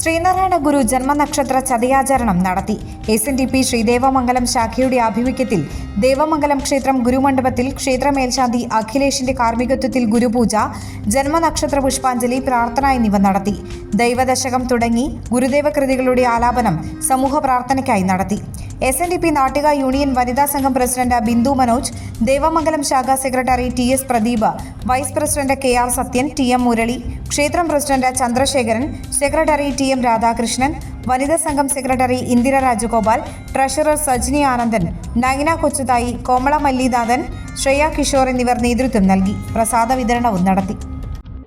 ശ്രീനാരായണ ഗുരു ജന്മനക്ഷത്ര ചതയാചരണം നടത്തി. S N D P Sreedevamangalam ശാഖയുടെ ആഭിമുഖ്യത്തിൽ ദേവമംഗലം ക്ഷേത്രം ഗുരുമണ്ഡപത്തിൽ ക്ഷേത്രമേൽശാന്തി അഖിലേഷിന്റെ കാർമ്മികത്വത്തിൽ ഗുരുപൂജ ജന്മനക്ഷത്ര പുഷ്പാഞ്ജലി പ്രാർത്ഥന എന്നിവ നടത്തി. ദൈവദശകം തുടങ്ങി ഗുരുദേവ കൃതികളുടെ ആലാപനം സമൂഹ പ്രാർത്ഥനയ്ക്കായി നടത്തി. S N D P Nattika union വനിതാ സംഘം പ്രസിഡന്റ് ബിന്ദു മനോജ് ദേവമംഗലം ശാഖാ secretary T S Pradeep vice president K R Sathyan T M Murali ക്ഷേത്രം president Chandrasekharan secretary T M Radhakrishnan വനിതാ സംഘം സെക്രട്ടറി ഇന്ദിര രാജഗോപാൽ ട്രഷറർ സജ്നി ആനന്ദൻ നൈന കൊച്ചുതായി കോമള മല്ലിനാഥൻ ശ്രേയ കിഷോർ എന്നിവർ നേതൃത്വം നൽകി. പ്രസാദ വിതരണവും നടത്തി.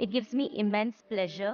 It gives me immense pleasure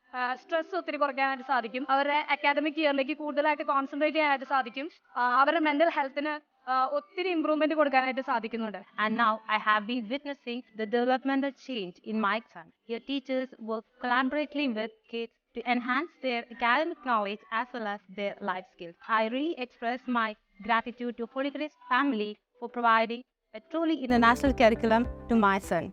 stress ഒത്തിരി കുറയ്ക്കാനായിട്ട് സാധിക്കും. അവരുടെ അക്കാദമിക് ഇയറിലേക്ക് കൂടുതലായിട്ട് കോൺസെൻട്രേറ്റ് ചെയ്യാനായിട്ട് സാധിക്കും. അവരുടെ മെന്റൽ ഹെൽത്തിന് ഒത്തിരി ഇംപ്രൂവ്മെന്റ് കൊടുക്കാനായിട്ട് സാധിക്കുന്നുണ്ട്. And now I have been witnessing the developmental change in my son your teachers work collaboratively with kids to enhance their academic knowledge as well as their life skills I re express my gratitude to Holy Family for providing a truly international curriculum to my son